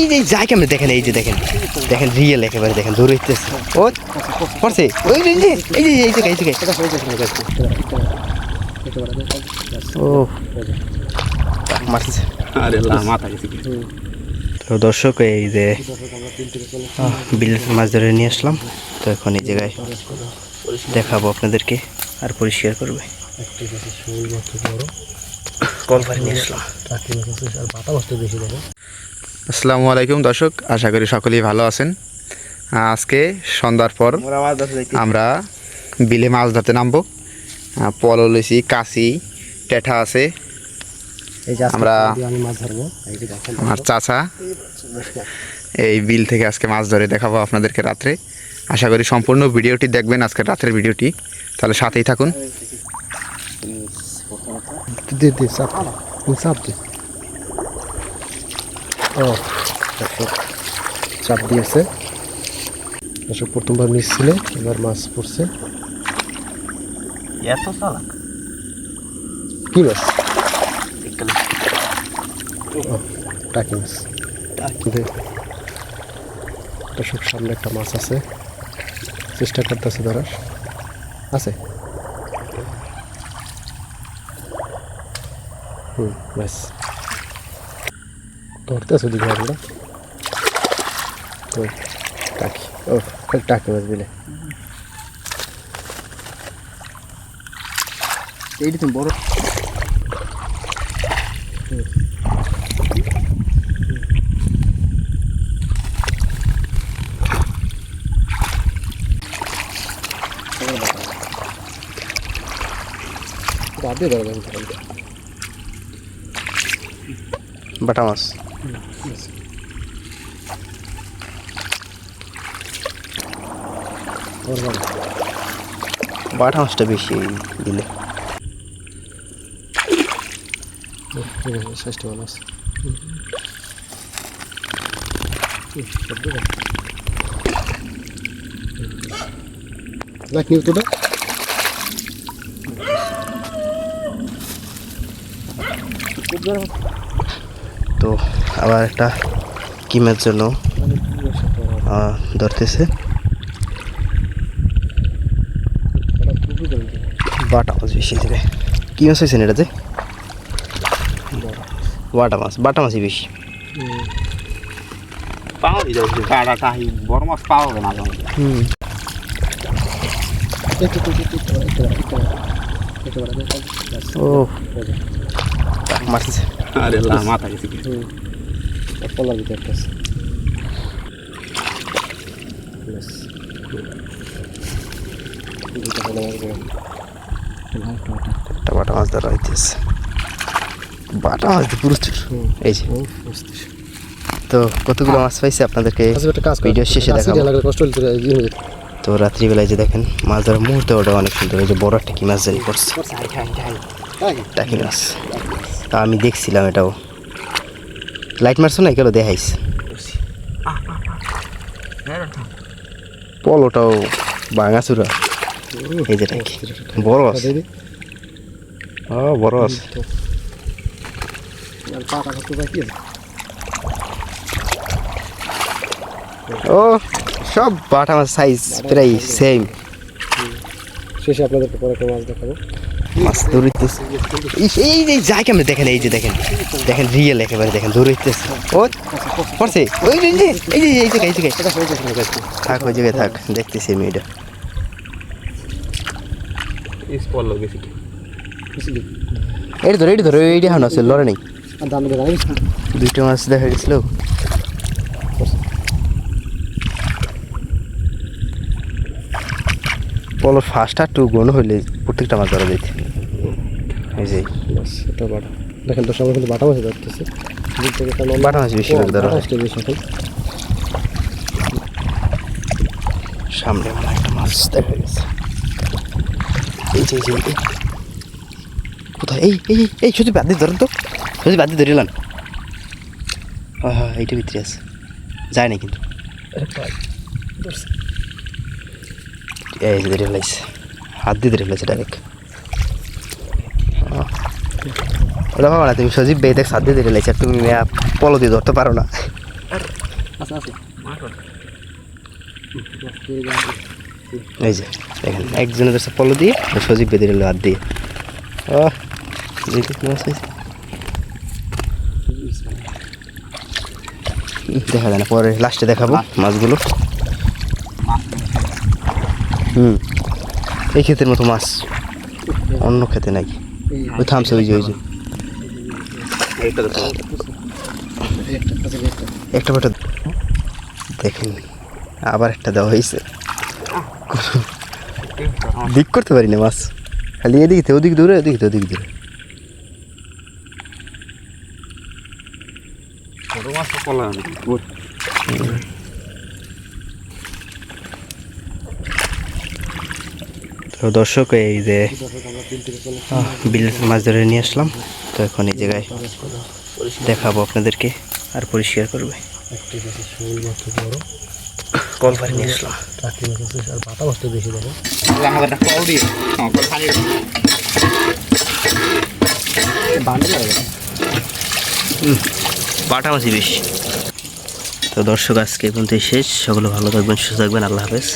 এই যে যাই কেমন দেখেন এই যে দেখেন দেখেন রিয়েল একেবারে দেখেন দূর হইতেছে ও পড়ছে ওই যে এই যে এই যে এই জায়গায় ও মারছে আরে মাথা গেছে তো দর্শক এই যে বিলের মাছ ধরে নিয়ে আসলাম তো এখন এই জায়গায় দেখাবো আপনাদেরকে আর পরিষ্কার করবে কল পারে নিয়ে আসলাম আসসালামু আলাইকুম দর্শক আশা করি সকলেই ভালো আছেন। আজকে সন্ধ্যার পর আমরা বিলে মাছ ধরতে নামবো। পল লইছি কাশি টেঠা আছে। আমরা আমার চাচা এই বিল থেকে আজকে মাছ ধরে দেখাবো আপনাদেরকে রাত্রে। আশা করি সম্পূর্ণ ভিডিওটি দেখবেন আজকে রাত্রের ভিডিওটি। তাহলে সাথেই থাকুন। ও চাপ দিয়েছে। দর্শক প্রথমবার মিস ছিল এবার মাছ পড়ছে। এত চালাক? কি মাছ? টাকি মাছ। দে। দর্শক সামনে একটা মাছ আছে। চেষ্টা করতেছে ধরার আছে? হুম ব্যাস ধরতে আছে দিকে আমরা ওই টাকি ও খালি টাকি মাছ দিলে এইটা তুমি বড় রাতে ধরবেন বাটা মাছ বাটা মাছটা বেশি দিলে। ষষ্ঠ আছে। নিউ তোটা তো আবার একটা কিমের জন্য ধরতেছে বাটা মাছ বেশি দেবে কি মাছ হয়েছে না এটাতে বাটা মাছ বাটা মাছই বেশি পাওয়া যাচ্ছে বড় মাছ পাওয়া হবে না হুম ও আরে মাথা গেছে। ভিতরে আছে। একটা বাটা মাছ ধরা হইতেছে। বাটা মাছ প্রচুর এই যে। তো কতগুলো মাছ পাইছে আপনাদেরকে আচ্ছা, একটা কাজ কর। ভিডিও শেষে দেখাবো। তো রাত্রিবেলায় যে দেখেন মাছ ধরার মুহূর্তে ওটা অনেক সুন্দর। ওই যে বড় একটা কি মাছ জারি করছে। টাকি মাছ। আমি দেখছিলাম এটাও। লাইট মারছো না? কেন দেখাইস। পলোটাও ভাঙাচুরা এই যে টাকি বড় আছে। ও বড় আছে? ও সব বাটা মাছ সাইজ প্রায় সেম শেষে আপনাদেরকে পরে একটা মাছ দেখাবো। মাছ ইস, এই যে যাই কেমন দেখেন এই যে দেখেন। দেখেন রিয়েল একেবারে দেখেন দৌড়িতেছে ও পড়ছে? ওই যে এই যে এই যে এই জায়গায় এই জায়গায় থাক ওই জায়গায় থাক দেখতেছি আমি এটা। ধরো এইটা ধরো এইটা হানো আছে লড়ে নেই। আর দাম দেবেন দুইটা মাছ দেখা গেছিল। পলো ফার্স্ট আর টু গন হইলে প্রত্যেকটা মাছ ধরা যাইতে। এই যে। বাস এটা বাটা। দেখেন তো সবাই কিন্তু বাটা মাছ ধরতেছে। বাটা মাছ বেশি করে ধরা হয়। সামনে আমার একটা মাছ দেখা গেছে এই যে এই যে কোথায়? এই এই এই, শুধু বাদ দিয়ে ধরেন তো। শুধু বাদ দিয়ে ধরিলাম হ্যাঁ হ্যাঁ এইটা ভিতরে আছে। যায় না কিন্তু। এই যে ধরে ফেলাইছে। হাত দিয়ে ধরে ফেলেছে ডাইরেক্ট ওটা না, তুমি সজীব বেয়ে দেখ ধরে ফেলাইছে আর তুমি মেয়া পলো দিয়ে ধরতে পারো না। এই যে, দেখেন, একজনের কাছে পলো দিয়ে সজীব বেঁধে দিল হাত দিয়ে। ও দেখি যায় না, পরে লাস্টে দেখাবো মাছগুলো। হুম, এই ক্ষেতের মতো মাছ, অন্য খেতে নাই। ওই থামছে ওই যে ওই যে একটা বেটা দেখেন আবার একটা দেওয়া হয়েছে দিক করতে পারি না মাছ খালি এদিক থেকে ওদিক দূরে ওদিক থেকে ওদিক দূরে তো দর্শক, এই যে বিলের মাছ ধরে নিয়ে আসলাম। তো এখন এই জায়গায় দেখাবো আপনাদেরকে আর পরিষ্কার করবে। বেশি। তো দর্শক, আজকে এই শেষ। সকলে ভালো থাকবেন, সুস্থ থাকবেন। আল্লাহ হাফেজ।